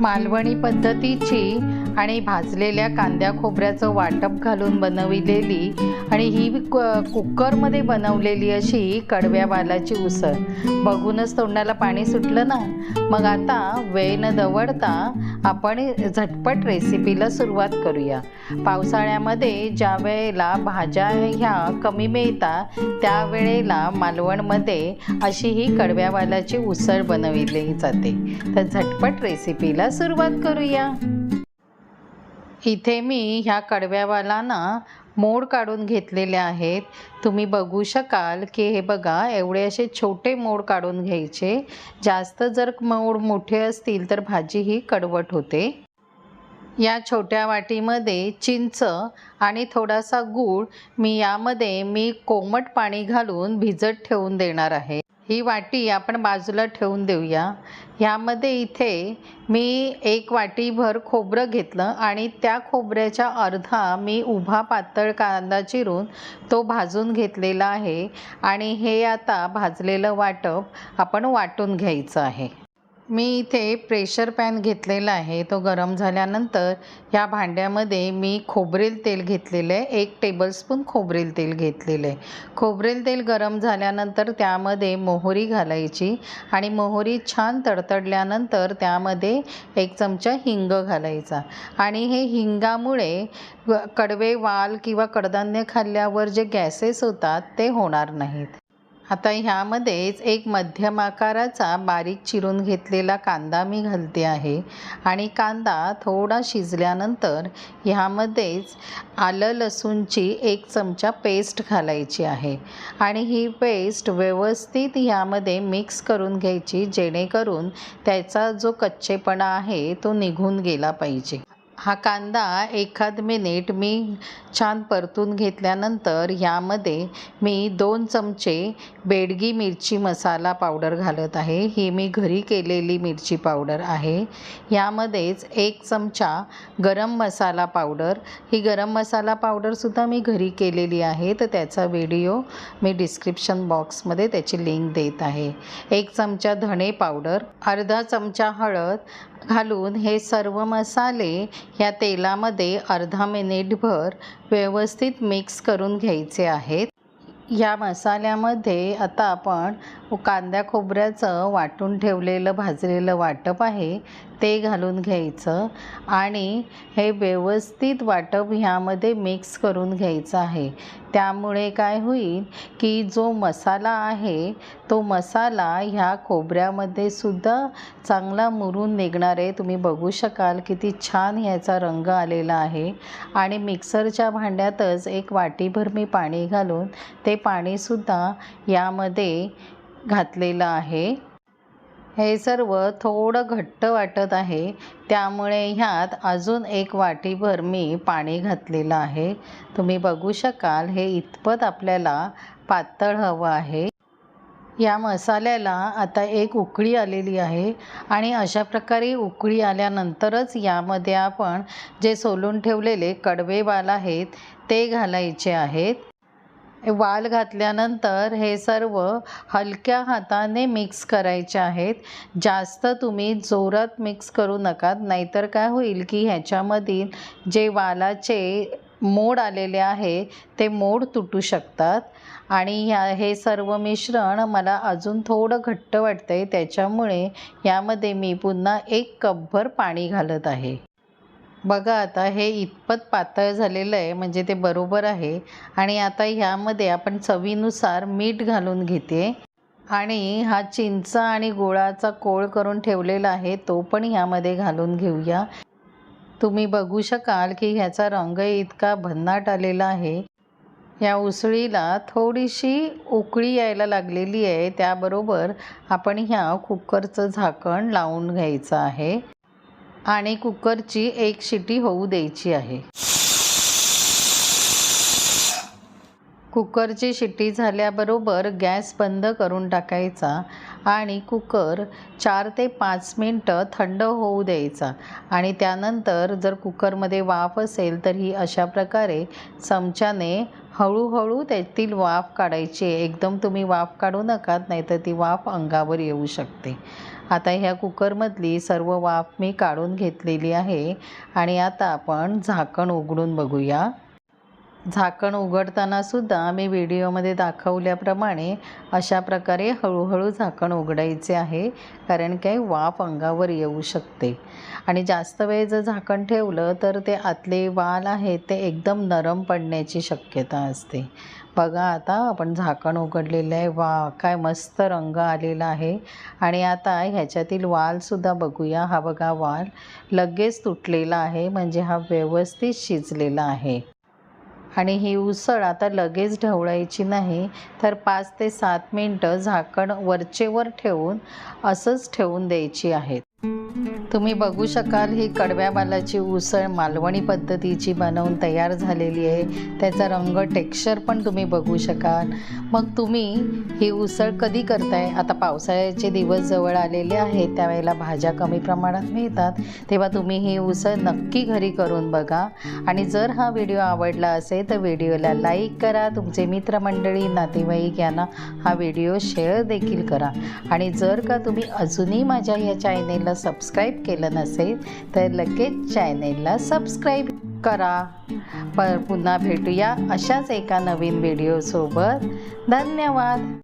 मालवणी पद्धतीची आणि भाजलेल्या कांद्या खोबऱ्याचं वाटप घालून बनविलेली आणि ही क- कुकरमध्ये बनवलेली अशी कडव्या वालाची उसळ. बघूनच तोंडाला पाणी सुटलं ना? मग आता वेळ न दवडता आपण झटपट रेसिपीला सुरुवात करूया. पावसाळ्यामध्ये ज्या वेळेला भाज्या ह्या कमी मिळतात त्यावेळेला मालवणमध्ये अशी ही कडव्या वालाची उसळ बनविली जाते. तर झटपट रेसिपीला सुरुवात करूया. इथे मी ह्या कडव्यावाला ना मोड काढून घेतलेले आहेत. तुम्ही बघू शकाल की हे बघा एवढे असे छोटे मोड काढून घ्यायचे. जास्त जर मोड मोठे असतील तर भाजी ही कडवट होते. या छोट्या वाटीमध्ये चिंच आणि थोडासा गूळ मी यामध्ये मी कोमट पाणी घालून भिजत ठेवून देणार आहे. ही वाटी आपण बाजूला ठेवून देऊया. ह्यामध्ये इथे मी एक वाटीभर खोबरं घेतलं आणि त्या खोबऱ्याच्या अर्धा मी उभा पातळ कांदा चिरून तो भाजून घेतलेला आहे. आणि हे आता भाजलेलं वाटप आपण वाटून घ्यायचं आहे. मी इथे प्रेशर पॅन घेतलेला आहे. तो गरम झाल्यानंतर ह्या भांड्यामध्ये मी खोबरेल तेल घेतलेलं आहे. एक टेबलस्पून खोबरेल तेल घेतलेलं आहे. खोबरेल तेल गरम झाल्यानंतर त्यामध्ये मोहरी घालायची आणि मोहरी छान तडतडल्यानंतर त्यामध्ये एक चमचा हिंग घालायचा. आणि हे हिंगामुळे कडवे वाल किंवा कडधान्य खाल्ल्यावर जे गॅसेस होतात ते होणार नाहीत. आता ह्यामध्येच एक मध्यम आकाराचा बारीक चिरून घेतलेला कांदा मी घालते आहे. आणि कांदा थोडा शिजल्यानंतर ह्यामध्येच आलं लसूणची एक चमचा पेस्ट घालायची आहे. आणि ही पेस्ट व्यवस्थित ह्यामध्ये मिक्स करून घ्यायची जेणेकरून त्याचा जो कच्चेपणा आहे तो निघून गेला पाहिजे. हा कांदा एखाद मिनिट मी छान परतून घेतल्यानंतर ह्यामध्ये मी दोन चमचे बेडगी मिरची मसाला पावडर घालत आहे. ही मी घरी केलेली मिरची पावडर आहे. यामध्येच एक चमचा गरम मसाला पावडर. ही गरम मसाला पावडरसुद्धा मी घरी केलेली आहे. तर त्याचा व्हिडिओ मी डिस्क्रिप्शन बॉक्समध्ये त्याची लिंक देत आहे. एक चमचा धणे पावडर अर्धा चमचा हळद घालून हे सर्व मसाले ह्या तेलामध्ये अर्धा मिनिटभर व्यवस्थित मिक्स करून घ्यायचे आहेत. या मसाल्यामध्ये आता आपण कांद्या खोबऱ्याचं वाटून ठेवलेलं भाजलेलं वाटप आहे. ते घालून घ्यायचं आणि हे व्यवस्थित वाटप ह्यामध्ये मिक्स करून घ्यायचं आहे. त्यामुळे काय होईल की जो मसाला आहे तो मसाला ह्या खोबऱ्यामध्ये सुद्धा चांगला मुरून निघणार आहे. तुम्ही बघू शकाल किती छान ह्याचा रंग आलेला आहे. आणि मिक्सरच्या भांड्यातच एक वाटीभर मी पाणी घालून ते पाणीसुद्धा यामध्ये घातलेलं आहे. हे सर्व थोडं घट्ट वाटत आहे. त्यामुळे ह्यात अजून एक वाटीभर मी पाणी घातलेलं आहे. तुम्ही बघू शकाल हे इतपत आपल्याला पातळ हवं आहे. या मसाल्याला आता एक उकळी आलेली आहे आणि अशा प्रकारे उकळी आल्यानंतरच यामध्ये आपण जे सोलून ठेवलेले कडवे वाल आहेत ते घालायचे आहेत. वाल घातल्यानंतर हे सर्व हलक्या हाताने मिक्स करायचे आहेत. जास्त तुम्ही जोरात मिक्स करू नका नाहीतर काय होईल की ह्याच्यामधील जे वालाचे मोड आलेले आहे ते मोड तुटू शकतात. आणि ह्या हे सर्व मिश्रण मला अजून थोडं घट्ट वाटतं आहे त्याच्यामुळे यामध्ये मी पुन्हा एक कपभर पाणी घालत आहे. बघा आता हे इतपत पातळ झालेलं आहे म्हणजे ते बरोबर आहे. आणि आता ह्यामध्ये आपण चवीनुसार मीठ घालून घेते. आणि हा चिंच आणि गुळाचा कोळ करून ठेवलेला आहे तो पण ह्यामध्ये घालून घेऊया. तुम्ही बघू शकाल की ह्याचा रंग इतका भन्नाट आलेला आहे. या उसळीला थोडीशी उकळी यायला लागलेली आहे त्याबरोबर आपण ह्या कुकरचं झाकण लावून घ्यायचं आहे. आणि कुकरची एक शिटी होऊ द्यायची आहे. कुकरची शिट्टी झाल्याबरोबर गॅस बंद करून टाकायचा आणि कुकर चार ते पाच मिनटं थंड होऊ द्यायचा. आणि त्यानंतर जर कुकरमध्ये वाफ असेल तर ही अशा प्रकारे चमच्याने हळूहळू त्यातील वाफ काढायची एकदम तुम्ही वाफ काढू नका नाहीतर ती वाफ अंगावर येऊ शकते. आता ह्या कुकरमधली सर्व वाफ मी काढून घेतलेली आहे आणि आता आपण झाकण उघडून बघूया. झाकण उघडताना सुद्धा मी व्हिडिओमध्ये दाखवल्याप्रमाणे अशा प्रकारे हळूहळू झाकण उघडायचे आहे कारण काही वाफ अंगावर येऊ शकते. आणि जास्त वेळ जर झाकण ठेवलं तर ते आतले वाल आहेत ते एकदम नरम पडण्याची शक्यता असते. बघा आता आपण झाकण उघडलेलं आहे. वा काय मस्त रंग आलेला आहे. आणि आता ह्याच्यातील वालसुद्धा बघूया. हा बघा वाल लगेच तुटलेला आहे. म्हणजे हा व्यवस्थित शिजलेला आहे. आणि ही उसळ आता लगेच ढवळायची नाही तर पाच ते सात मिनटं झाकण वरचेवर ठेवून असंच ठेवून द्यायची आहेत. तुम्ही बघू शकाल ही कडव्या बालाची उसळ मालवणी पद्धतीची बनवून तयार झालेली आहे. त्याचा रंग टेक्स्चर पण तुम्ही बघू शकाल. मग तुम्ही ही उसळ कधी करताय? आता पावसाळ्याचे दिवस जवळ आलेले आहेत त्यावेळेला भाज्या कमी प्रमाणात मिळतात. तेव्हा तुम्ही ही उसळ नक्की घरी करून बघा. आणि जर हा व्हिडिओ आवडला असेल तर व्हिडिओला लाईक करा. तुमचे मित्रमंडळी नातेवाईक यांना हा व्हिडिओ शेअर देखील करा. आणि जर का तुम्ही अजूनही माझ्या या चॅनेलला सबस्क्राईब केलं नसेल तर लगेच चॅनेलला सबस्क्राईब करा. पर पुन्हा भेटूया अशाच एका नवीन व्हिडिओसोबत धन्यवाद.